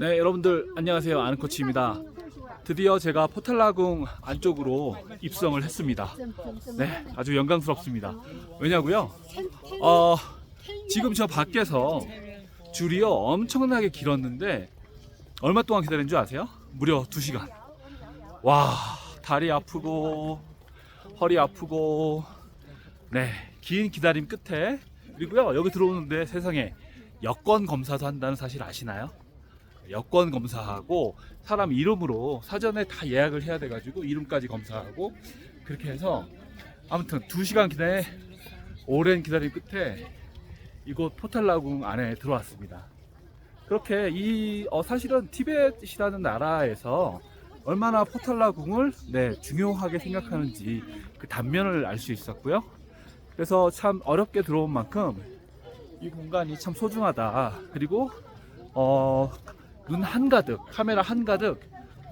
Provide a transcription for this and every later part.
네, 여러분들 안녕하세요. 아는코치입니다. 드디어 제가 포탈라궁 안쪽으로 입성을 했습니다. 네, 아주 영광스럽습니다. 왜냐고요? 어, 지금 저 밖에서 줄이요 엄청나게 길었는데 얼마 동안 기다린 줄 아세요? 무려 2시간. 와, 다리 아프고 허리 아프고 네, 긴 기다림 끝에 그리고요 여기 들어오는데 세상에 여권 검사도 한다는 사실 아시나요? 여권 검사하고 사람 이름으로 사전에 다 예약을 해야 돼가지고 이름까지 검사하고 그렇게 해서 아무튼 2시간 기다에 오랜 기다림 끝에 이곳 포탈라궁 안에 들어왔습니다. 그렇게 이 어, 사실은 티벳이라는 나라에서 얼마나 포탈라궁을 네, 중요하게 생각하는지 그 단면을 알 수 있었고요. 그래서 참 어렵게 들어온 만큼 이 공간이 참 소중하다. 그리고 어, 눈 한가득, 카메라 한가득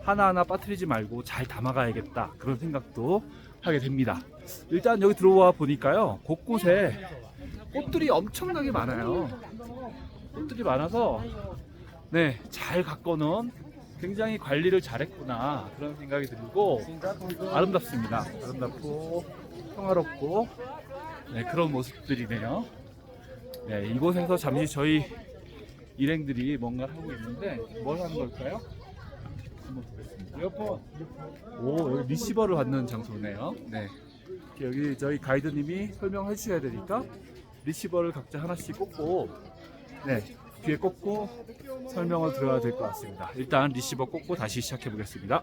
하나하나 빠뜨리지 말고 잘 담아가야겠다. 그런 생각도 하게 됩니다. 일단 여기 들어와 보니까요. 곳곳에 꽃들이 엄청나게 많아요. 꽃들이 많아서 네, 잘 가꿔놓은 굉장히 관리를 잘했구나 그런 생각이 들고 아름답습니다. 아름답고 평화롭고 네, 그런 모습들이네요. 네, 이곳에서 잠시 저희 일행들이 뭔가를 하고 있는데 뭘 하는 걸까요? 한번 보겠습니다. 이어폰. 오, 여기 리시버를 받는 장소네요. 네. 여기 저희 가이드님이 설명해 주셔야 되니까 리시버를 각자 하나씩 꽂고 네, 귀에 꽂고 설명을 들어야 될 것 같습니다. 일단 리시버 꽂고 다시 시작해 보겠습니다.